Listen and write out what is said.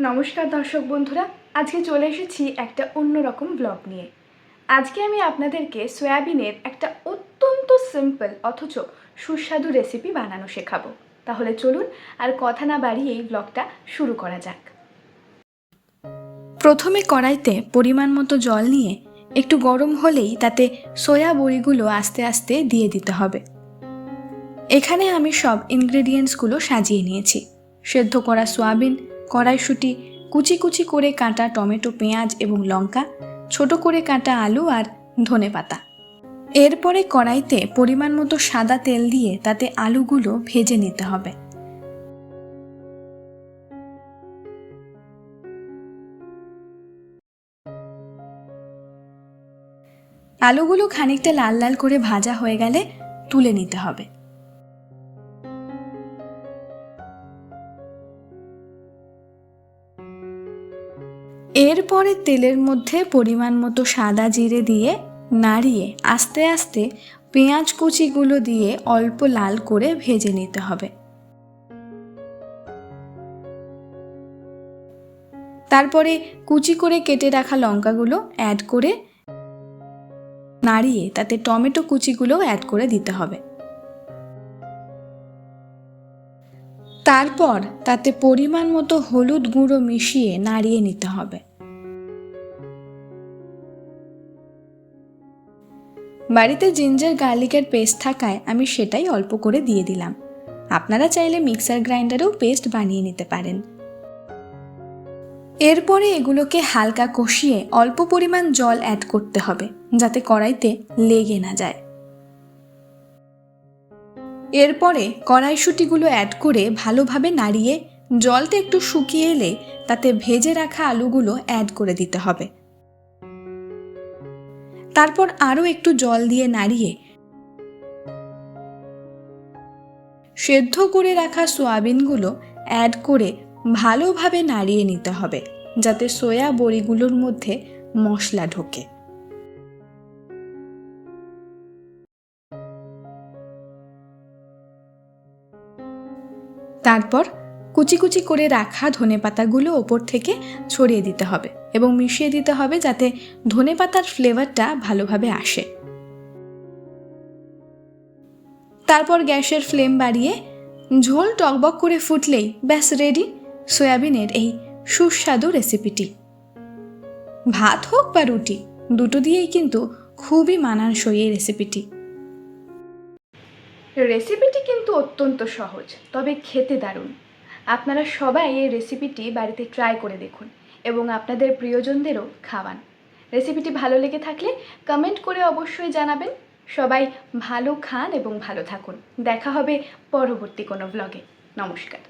নমস্কার দর্শক বন্ধুরা, আজকে চলে এসেছি একটা অন্যরকম ব্লগ নিয়ে। আজকে আমি আপনাদেরকে সয়াবিনের একটা অত্যন্ত সিম্পল অথচ সুস্বাদু রেসিপি বানানো শেখাবো। তাহলে চলুন আর কথা না বাড়িয়ে এই ব্লগটা শুরু করা যাক। প্রথমে কড়াইতে পরিমাণ মতো জল নিয়ে একটু গরম হলেই তাতে সয়া বড়িগুলো আস্তে আস্তে দিয়ে দিতে হবে। এখানে আমি সব ইনগ্রেডিয়েন্টসগুলো সাজিয়ে নিয়েছি। সেদ্ধ করা সোয়াবিন কড়াইশুঁটি, কুচি কুচি করে কাটা টমেটো, পেঁয়াজ এবং লঙ্কা, ছোট করে কাটা আলু আর ধনে পাতা। এরপরে কড়াইতে পরিমাণ মতো সাদা তেল দিয়ে তাতে আলুগুলো ভেজে নিতে হবে। আলুগুলো খানিকটা লাল লাল করে ভাজা হয়ে গেলে তুলে নিতে হবে। এরপরে তেলের মধ্যে পরিমাণ মতো সাদা জিরে দিয়ে নাড়িয়ে আস্তে আস্তে পেঁয়াজ কুচিগুলো দিয়ে অল্প লাল করে ভেজে নিতে হবে। তারপরে কুচি করে কেটে রাখা লঙ্কাগুলো অ্যাড করে নাড়িয়ে তাতে টমেটো কুচিগুলো অ্যাড করে দিতে হবে। তারপর তাতে পরিমাণ মতো হলুদ গুঁড়ো মিশিয়ে নাড়িয়ে নিতে হবে। বাড়িতে জিঞ্জার গার্লিকের পেস্ট থাকায় আমি সেটাই অল্প করে দিয়ে দিলাম। আপনারা চাইলে মিক্সার গ্রাইন্ডারেও পেস্ট বানিয়ে নিতে পারেন। এরপরে এগুলোকে হালকা কষিয়ে অল্প পরিমাণ জল অ্যাড করতে হবে, যাতে কড়াইতে লেগে না যায়। এরপরে কড়াইশুঁটিগুলো অ্যাড করে ভালোভাবে নাড়িয়ে জলটা একটু শুকিয়ে এলে তাতে ভেজে রাখা আলুগুলো অ্যাড করে দিতে হবে। তারপর আরও একটু জল দিয়ে নাড়িয়ে সেদ্ধ করে রাখা সোয়াবিনগুলো অ্যাড করে ভালোভাবে নাড়িয়ে নিতে হবে, যাতে সোয়া বড়িগুলোর মধ্যে মশলা ঢোকে। তারপর কুচি কুচি করে রাখা ধনে পাতাগুলো ওপর থেকে ছড়িয়ে দিতে হবে এবং মিশিয়ে দিতে হবে যাতে ধনে পাতার ফ্লেভারটা ভালোভাবে আসে। তারপর গ্যাসের ফ্লেম বাড়িয়ে ঝোল টকবক করে ফুটলেই ব্যাস রেডি সয়াবিনের এই সুস্বাদু রেসিপিটি ভাত হোক বা রুটি, দুটো দিয়েই কিন্তু খুবই মানানসই এই রেসিপিটি রেসিপিটি কিন্তু অত্যন্ত সহজ, তবে খেতে দারুণ। আপনারা সবাই এই রেসিপিটি বাড়িতে ট্রাই করে দেখুন এবং আপনাদের প্রিয়জনদেরও খাওয়ান। রেসিপিটি ভালো লেগে থাকলে কমেন্ট করে অবশ্যই জানাবেন। সবাই ভালো খান এবং ভালো থাকুন। দেখা হবে পরবর্তী কোনো ব্লগে নমস্কার।